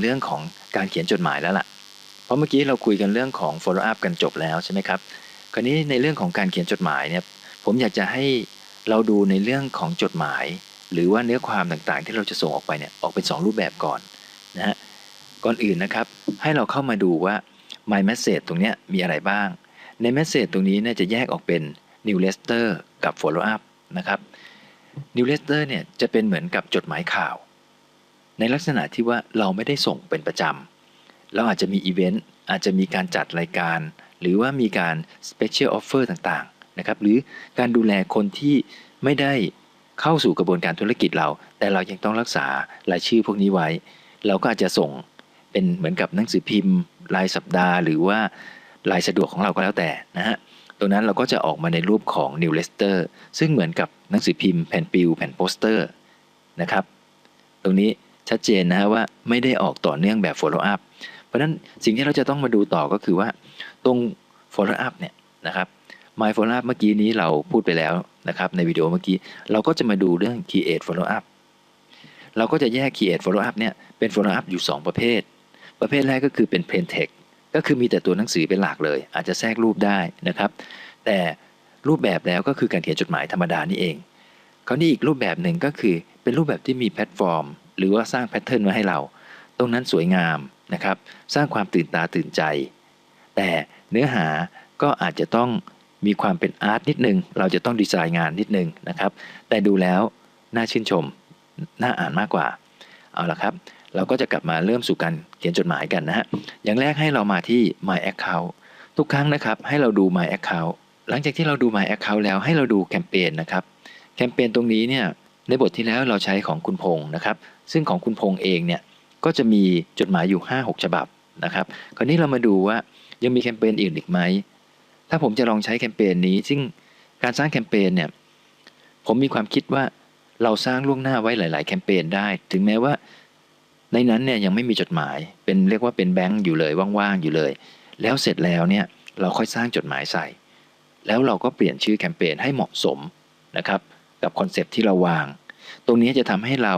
เรื่องของการเขียนจดหมายแล้วล่ะ เพราะเมื่อกี้เราคุยกันเรื่องของ follow up กันจบแล้วใช่ไหมครับ คราวนี้ในเรื่องของการเขียนจดหมายเนี่ยผมอยากจะให้เราดูในเรื่องของจดหมาย หรือว่าเนื้อความต่างๆ ที่เราจะส่งออกไปเนี่ยออกเป็น 2 รูปแบบก่อนนะฮะก่อนอื่นนะครับ ให้เราเข้ามาดูว่า my message ตรงเนี้ยมีอะไรบ้าง ใน message ตรงนี้เนี่ยจะแยกออกเป็น new letter กับ follow up นะครับ new letter เนี่ยจะเป็นเหมือนกับจดหมายข่าว ในลักษณะที่ว่าเราไม่ได้ส่งเป็นประจำ เราอาจจะมีอีเวนต์อาจจะมีการจัดรายการ หรือว่ามีการ special offer ต่างๆนะครับหรือการดูแลคนที่ไม่ได้เข้าสู่กระบวนการธุรกิจเรา แต่เรายังต้องรักษารายชื่อพวกนี้ไว้ เราก็อาจจะส่งเป็นเหมือนกับหนังสือพิมพ์ รายสัปดาห์ หรือว่ารายสะดวกของเราก็แล้วแต่นะฮะตรงนั้นเราก็จะออกมาในรูปของ New Letter ซึ่งเหมือนกับหนังสือพิมพ์แผ่นปิวแผ่นโปสเตอร์นะครับ ตรงนี้ ชัดเจนนะฮะว่าไม่ได้ออกต่อเนื่องแบบ follow up เพราะนั้นสิ่งที่เราจะต้องมาดูต่อก็คือว่าตรง follow up เนี่ยนะครับ my follow up เมื่อกี้นี้เราพูดไปแล้วนะครับในวิดีโอเมื่อกี้ เราก็จะมาดูเรื่อง create follow up เราก็จะแยก create follow up เนี่ยเป็น follow up อยู่ 2 ประเภท ประเภทแรกก็คือเป็น plain text ก็คือมีแต่ตัวหนังสือเป็นหลักเลย อาจจะแทรกรูปได้นะครับ แต่รูปแบบแล้วก็คือการเขียนจดหมายธรรมดานี่เองคราวนี้อีกรูปแบบหนึ่งก็คือเป็นรูปแบบที่มีแพลตฟอร์ม หรือว่าสร้างแพทเทิร์นมาให้เรา ตรงนั้นสวยงามนะครับ สร้างความตื่นตาตื่นใจ แต่เนื้อหาก็อาจจะต้องมีความเป็นอาร์ตนิดนึง เราจะต้องดีไซน์งานนิดนึงนะครับ แต่ดูแล้วน่าชื่นชม น่าอ่านมากกว่า เอาละครับ เราก็จะกลับมาเริ่มสู่การเขียนจดหมายกันนะฮะ อย่างแรกให้เรามาที่ My Account ทุกครั้งนะครับ ให้เราดู My Account หลังจากที่เราดู My Account แล้วให้เราดูแคมเปญนะครับ แคมเปญตรงนี้เนี่ย ในบทที่แล้วเราใช้ของคุณพงศ์นะครับ ซึ่งของคุณพงศ์เองเนี่ยก็จะมีจดหมายอยู่ 5-6 ฉบับนะครับ คราวนี้เรามาดูว่ายังมีแคมเปญอื่นอีกไหม ถ้าผมจะลองใช้แคมเปญนี้ ซึ่งการสร้างแคมเปญเนี่ยผมมีความคิดว่าเราสร้างล่วงหน้าไว้หลาย ๆ แคมเปญได้ ถึงแม้ว่าในนั้นเนี่ยยังไม่มีจดหมายเป็นเรียกว่าเป็นแบงค์อยู่เลยว่างๆอยู่เลย แล้วเสร็จแล้วเนี่ยเราค่อยสร้างจดหมายใส่ แล้วเราก็เปลี่ยนชื่อแคมเปญให้เหมาะสมนะครับกับคอนเซปที่เราวาง ตรงนี้จะทำให้เรา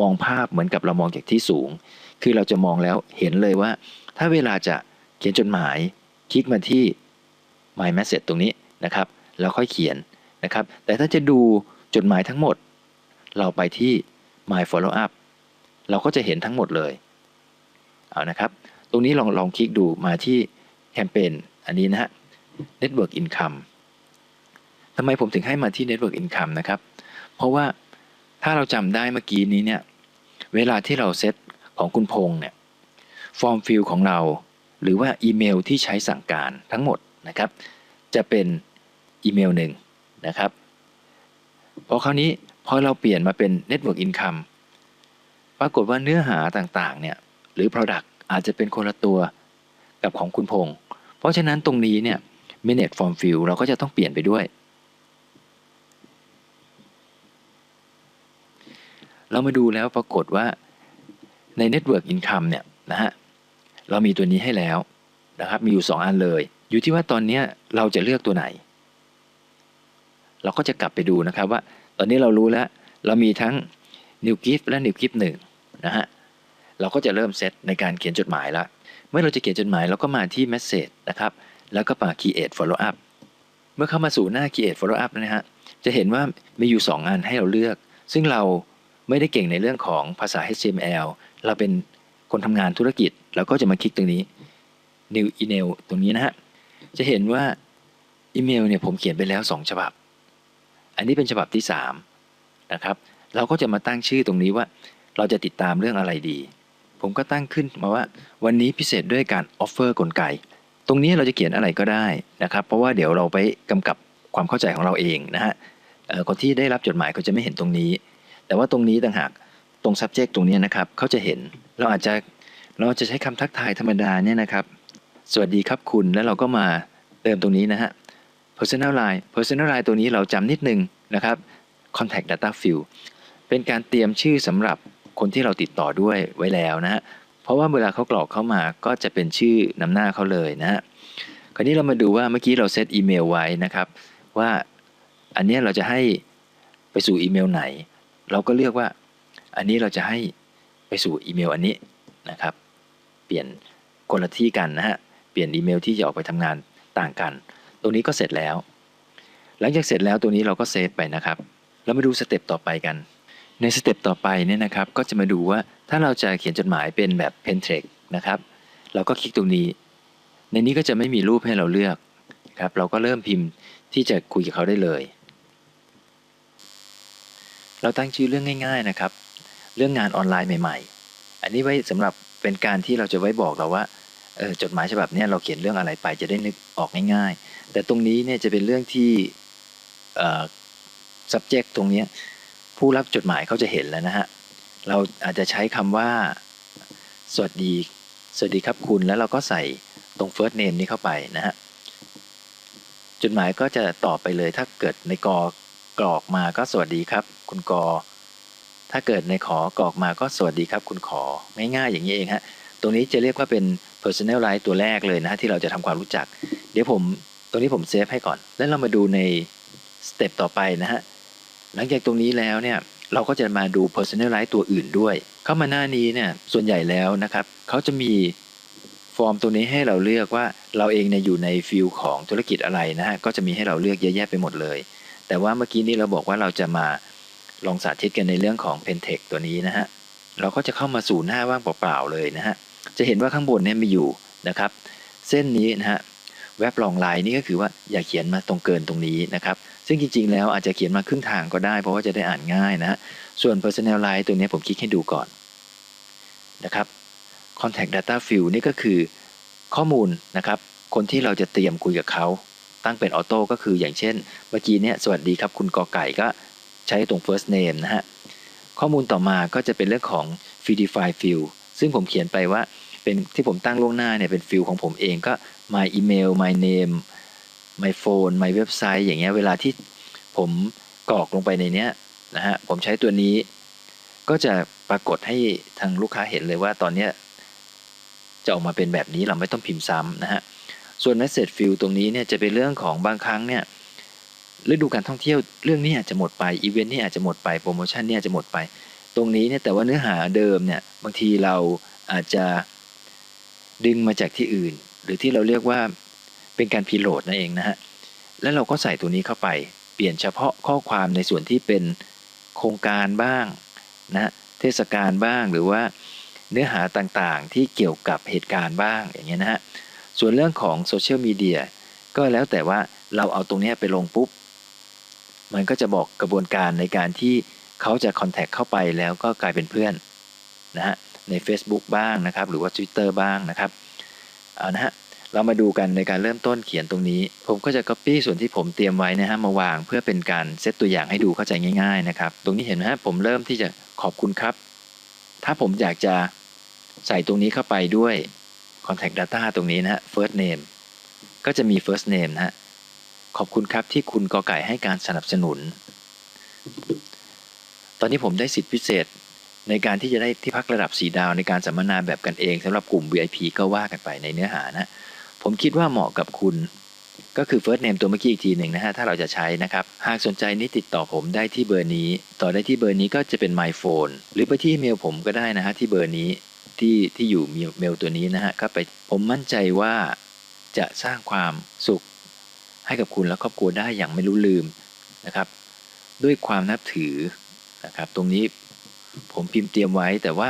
มองภาพเหมือนกับเรามองจากที่สูง คือเราจะมองแล้วเห็นเลยว่า ถ้าเวลาจะเขียนจดหมาย คลิกมาที่ My Message ตรงนี้นะครับแล้วค่อยเขียนนะครับ แต่ถ้าจะดูจดหมายทั้งหมด เราไปที่ My Follow Up เราก็จะเห็นทั้งหมดเลยเอานะครับ ตรงนี้ลองลองคลิกดูมาที่แคมเปญอันนี้นะฮะ Network Income ทำไมผมถึงให้มาที่ Network Income นะครับ เพราะว่า ถ้าเราจำได้เมื่อกี้นี้เนี่ย เวลาที่เราเซตของคุณพงษ์เนี่ย ฟอร์มฟิลของเรา หรือว่าอีเมลที่ใช้สั่งการทั้งหมดนะครับ จะเป็นอีเมลหนึ่งนะครับ พอคราวนี้พอเราเปลี่ยนมาเป็น Network Income ปรากฏว่าเนื้อหาต่างๆเนี่ยหรือ Product อาจจะเป็นคนละตัวกับของคุณพงษ์เพราะฉะนั้นตรงนี้เนี่ย Manage Form Field เราก็จะต้องเปลี่ยนไปด้วย เรามาดูแล้วปรากฏว่าใน Network Income เนี่ยนะฮะเรามีตัวนี้ให้แล้วนะครับมีอยู่ 2 อันเลย อยู่ที่ว่าตอนนี้เราจะเลือกตัวไหน เราก็จะกลับไปดูนะครับว่า ตอนนี้เรารู้แล้ว เรามีทั้ง New Gift และ New Gift 1นะฮะเราก็จะเริ่มเซตในการเขียนจดหมายแล้วเมื่อเราจะเขียนจดหมายเราก็มาที่ Message นะครับแล้วก็มา Create Follow Up เมื่อเข้ามาสู่หน้า Create Follow Up นะฮะจะเห็นว่ามีอยู่ 2 อันให้เราเลือก ซึ่งเรา ไม่ได้เก่งในเรื่องของภาษา HTML เราเป็นคนทำงานธุรกิจเราก็จะมาคลิกตรงนี้ New Email ตรงนี้นะฮะ จะเห็นว่าอีเมลเนี่ยผมเขียนไปแล้ว 2 ฉบับ อันนี้เป็นฉบับที่3นะครับเราก็จะมาตั้งชื่อตรงนี้ว่า เราจะติดตามเรื่องอะไรดี ผมก็ตั้งขึ้นมาว่าวันนี้พิเศษด้วยการออฟเฟอร์กลไก ตรงนี้เราจะเขียนอะไรก็ได้นะครับ เพราะว่าเดี๋ยวเราไปกำกับความเข้าใจของเราเองนะฮะคนที่ได้รับจดหมายเขาจะไม่เห็นตรงนี้ แต่ว่าตรงนี้ต่างหากตรง subject ตรงนี้นะครับเขาจะเห็นเราอาจจะเราจะใช้คำทักทายธรรมดาเนี่ยนะครับ สวัสดีครับคุณแล้วเราก็มาเติมตรงนี้นะฮะ personal line personal line ตัวนี้เราจำนิดนึงนะครับ contact data field เป็นการเตรียมชื่อสำหรับคนที่เราติดต่อด้วยไว้แล้วนะฮะเพราะว่าเวลาเขากรอกเข้ามาก็จะเป็นชื่อนำหน้าเขาเลยนะฮะคราวนี้เรามาดูว่าเมื่อกี้เราเซตอีเมลไว้นะครับ ว่าอันนี้เราจะให้ไปสู่อีเมลไหน เราก็เลือกว่าอันนี้เราจะให้ไปสู่อีเมลอันนี้นะครับ เปลี่ยนคนละที่กันนะฮะ เปลี่ยนอีเมลที่จะออกไปทำงานต่างกัน ตรงนี้ก็เสร็จแล้ว หลังจากเสร็จแล้วตัวนี้เราก็เซฟไปนะครับเรามาดูสเต็ปต่อไปกัน ในสเต็ปต่อไปเนี่ยนะครับก็จะมาดูว่าถ้าเราจะเขียนจดหมายเป็นแบบ p e n t e x นะครับ เราก็คลิกตรงนี้ ในนี้ก็จะไม่มีรูปให้เราเลือกครับ เราก็เริ่มพิมพ์ที่จะคุยกับเขาได้เลย เราตั้งชื่อเรื่องง่าย ๆนะครับ เรื่องงานออนไลน์ใหม่ ๆ อันนี้ไว้สำหรับเป็นการที่เราจะไว้บอกเราว่าเออจดหมายฉบับนี้เราเขียนเรื่องอะไรไปจะได้นึกออกง่าย ๆ แต่ตรงนี้เนี่ยจะเป็นเรื่องที่อ่อ subject ตรงนี้ผู้รับจดหมายเขาจะเห็นแล้วนะฮะเราอาจจะใช้คำว่า สวัสดี สวัสดีครับคุณแล้วเราก็ใส่ตรง first name นี้เข้าไปนะฮะจดหมายก็จะตอบไปเลยถ้าเกิดในกอ กรอกมาก็สวัสดีครับ คุณกอ ถ้าเกิดในขอกรอกมาก็สวัสดีครับ คุณของ่ายๆอย่างนี้เองฮะตรงนี้จะเรียกว่าเป็น personalize ตัวแรกเลยนะฮะที่เราจะทำความรู้จัก เดี๋ยวผมตรงนี้ผมเซฟให้ก่อน แล้วเรามาดูในสเต็ปต่อไปนะฮะหลังจากตรงนี้แล้วเนี่ยเราก็จะมาดู personalize ตัวอื่นด้วย เข้ามาหน้านี้เนี่ยส่วนใหญ่แล้วนะครับเขาจะมีฟอร์มตัวนี้ให้เราเลือกว่าเราเองเนี่ยอยู่ในฟิลของธุรกิจอะไรนะฮะก็จะมีให้เราเลือกเยอะแยะไปหมดเลย แต่ว่าเมื่อกี้นี้เราบอกว่าเราจะมาลองสาธิตกันในเรื่องของ Pentec ตัวนี้นะฮะ เราก็จะเข้ามาสู่หน้าว่างเปล่าๆเลยนะฮะ จะเห็นว่าข้างบนเนี่ยมีอยู่นะครับ เส้นนี้นะฮะแวบลองไลน์นี่ก็คือว่าอย่าเขียนมาตรงเกินตรงนี้นะครับ ซึ่งจริงๆ แล้วอาจจะเขียนมาครึ่งทางก็ได้ เพราะว่าจะได้อ่านง่ายนะฮะส่วน personal line ตัวนี้ผมคลิกให้ดูก่อนนะครับ contact data field นี่ก็คือข้อมูลนะครับ คนที่เราจะเตรียมคุยกับเขา ตั้งเป็นออโต้ก็คืออย่างเช่น เมื่อกี้เนี่ยสวัสดีครับคุณกอไก่ก็ใช้ตรง first name นะฮะ ข้อมูลต่อมาก็จะเป็นเรื่องของ Feedify Field ซึ่งผมเขียนไปว่าเป็นที่ผมตั้งล่วงหน้าเนี่ยเป็นฟิลของผมเองก็ my email my name my phone my website อย่างเงี้ยเวลาที่ผมกรอกลงไปในเนี้ยนะฮะผมใช้ตัวนี้ ก็จะปรากฏให้ทางลูกค้าเห็นเลยว่าตอนเนี้ยจะออกมาเป็นแบบนี้เราไม่ต้องพิมพ์ซ้ำนะฮะ ส่วน message field ตรงนี้เนี่ยจะเป็นเรื่องของบางครั้งเนี่ยฤดูการท่องเที่ยวเรื่องนี้อาจจะหมดไปอีเวนต์นี้อาจจะหมดไปโปรโมชั่นนี้อาจจะหมดไป ตรงนี้เนี่ยแต่ว่าเนื้อหาเดิมเนี่ยบางทีเราอาจจะดึงมาจากที่อื่น หรือที่เราเรียกว่าเป็นการพีโหลดนั่นเองนะฮะแล้วเราก็ใส่ตัวนี้เข้าไปเปลี่ยนเฉพาะข้อความในส่วนที่เป็นโครงการบ้างนะเทศกาลบ้างหรือว่าเนื้อหาต่างๆที่เกี่ยวกับเหตุการณ์บ้างอย่างเงี้ยนะฮะ ส่วนเรื่องของโซเชียลมีเดียก็แล้วแต่ว่าเราเอาตรงนี้ไปลงปุ๊บ มันก็จะบอกกระบวนการในการที่เขาจะคอนแทคเข้าไปแล้วก็กลายเป็นเพื่อนนะฮะใน Facebook บ้างนะครับ หรือว่า Twitter บ้างนะครับเอานะฮะเรามาดูกันในการเริ่มต้นเขียนตรงนี้ ผมก็จะ Copy ส่วนที่ผมเตรียมไว้นะฮะมาวางเพื่อเป็นการเซตตัวอย่างให้ดูเข้าใจง่ายๆนะครับ ตรงนี้เห็นไหมฮะผมเริ่มที่จะขอบคุณครับ ถ้าผมอยากจะใส่ตรงนี้เข้าไปด้วย contact data ตรงนี้นะฮะ first name ก็จะมี first name นะฮะ ขอบคุณครับที่คุณกอไก่ให้การสนับสนุน ตอนนี้ผมได้สิทธิพิเศษในการที่จะได้ที่พักระดับ4ดาวในการสัมมนาแบบกันเองสำหรับกลุ่ม VIP ก็ว่ากันไปในเนื้อหานะผมคิดว่าเหมาะกับคุณ ก็คือ first name ตัวเมื่อกี้อีกทีหนึ่งนะฮะ ถ้าเราจะใช้นะครับ หากสนใจนี่ติดต่อผมได้ที่เบอร์นี้ ต่อได้ที่เบอร์นี้ก็จะเป็น my phone หรือไปที่เมลผมก็ได้นะฮะที่เบอร์นี้ ที่ที่อยู่เมลตัวนี้นะฮะก็ไปผมมั่นใจว่าจะสร้างความสุขให้กับคุณและครอบครัวได้อย่างไม่รู้ลืมนะครับ ด้วยความนับถือนะครับ ตรงนี้ผมพิมพ์เตรียมไว้แต่ว่า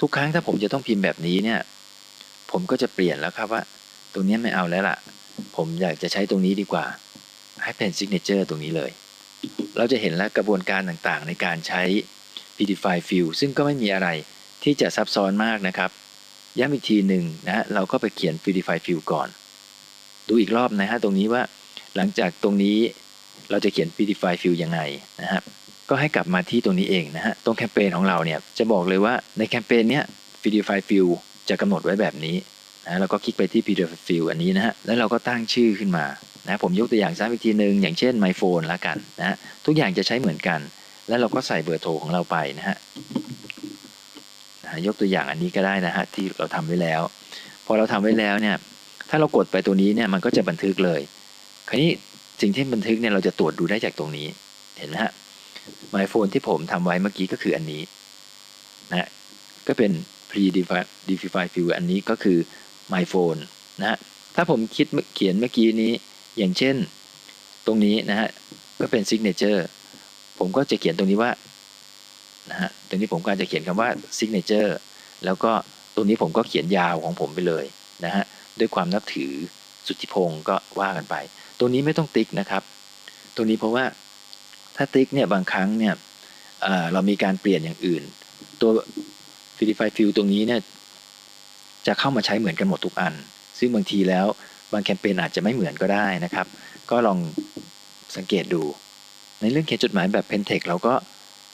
ทุกครั้งถ้าผมจะต้องพิมพ์แบบนี้เนี่ย ผมก็จะเปลี่ยนแล้วครับว่า ตรงนี้ไม่เอาแล้วล่ะ ผมอยากจะใช้ตรงนี้ดีกว่า ให้เป็นซิกเนเจอร์ตรงนี้เลย เราจะเห็นแล้วกระบวนการต่างๆ ในการใช้ p d i f y Field ซึ่งก็ไม่มีอะไร ที่จะซับซ้อนมากนะครับ ย้ำอีกทีหนึ่งนะฮะเราก็ไปเขียน Pedify Field ก่อน ดูอีกรอบนะฮะตรงนี้ว่าหลังจากตรงนี้เราจะเขียน Pedify Field ยังไงนะฮะก็ให้กลับมาที่ตรงนี้เองนะฮะตรงแคมเปญของเราเนี่ยจะบอกเลยว่าในแคมเปญเนี้ย Pedify Field จะกำหนดไว้แบบนี้นะเราก็คลิกไปที่ Pedify Field อันนี้นะฮะแล้วเราก็ตั้งชื่อขึ้นมานะผมยกตัวอย่างซ้ำอีกทีหนึ่งอย่างเช่น My Phone ละกันนะฮะทุกอย่างจะใช้เหมือนกัน แล้วเราก็ใส่เบอร์โทรของเราไปนะฮะ ยกตัวอย่างอันนี้ก็ได้นะฮะที่เราทำไว้แล้ว พอเราทำไว้แล้วเนี่ยถ้าเรากดไปตัวนี้เนี่ยมันก็จะบันทึกเลย คราวนี้สิ่งที่บันทึกเนี่ยเราจะตรวจดูได้จากตรงนี้เห็นไหมฮะ My Phone ที่ผมทำไว้เมื่อกี้ก็คืออันนี้นะก็เป็น pre-defined field อันนี้ก็คือ my phone นะฮะถ้าผมคิดเขียนเมื่อกี้นี้อย่างเช่น ตรงนี้นะฮะก็เป็น signature ผมก็จะเขียนตรงนี้ว่า นะฮะตรงนี้ผมก็จะเขียนคำว่า signature แล้วก็ตรงนี้ผมก็เขียนยาวของผมไปเลยนะฮะด้วยความนับถือสุทธิพงศ์ก็ว่ากันไปตรงนี้ไม่ต้องติ๊กนะครับตรงนี้เพราะว่าถ้าติ๊กเนี่ยบางครั้งเนี่ยเอ่อเรามีการเปลี่ยนอย่างอื่น ตัว Filify Field ตรงนี้เนี่ยจะเข้ามาใช้เหมือนกันหมดทุกอัน ซึ่งบางทีแล้วบางแคมเปญอาจจะไม่เหมือนก็ได้นะครับ ก็ลองสังเกตดู ในเรื่องเขียนจดหมายแบบ Pentext เราก็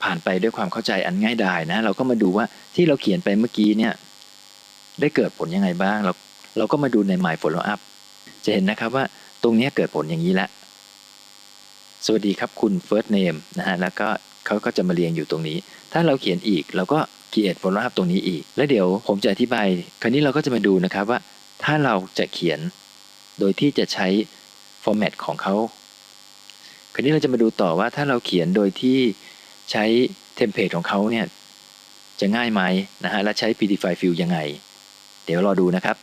ผ่านไปด้วยความเข้าใจอันง่ายดายนะ เราก็มาดูว่าที่เราเขียนไปเมื่อกี้เนี่ย ได้เกิดผลยังไงบ้าง เราเราก็มาดูใน My Follow Up จะเห็นนะครับว่าตรงนี้เกิดผลอย่างนี้แล้วสวัสดีครับคุณ first name นะฮะแล้วก็เขาก็จะมาเรียงอยู่ตรงนี้ ถ้าเราเขียนอีกเราก็ create follow up ตรงนี้อีก แล้วเดี๋ยวผมจะอธิบาย คราวนี้เราก็จะมาดูนะครับว่า ถ้าเราจะเขียนโดยที่จะใช้ format ของเขาคราวนี้เราจะมาดูต่อว่าถ้าเราเขียนโดยที่ ใช้เทมเพลตของเขาเนี่ยจะง่ายไหมนะฮะและใช้ predefine field ยังไง เดี๋ยวรอดูนะครับ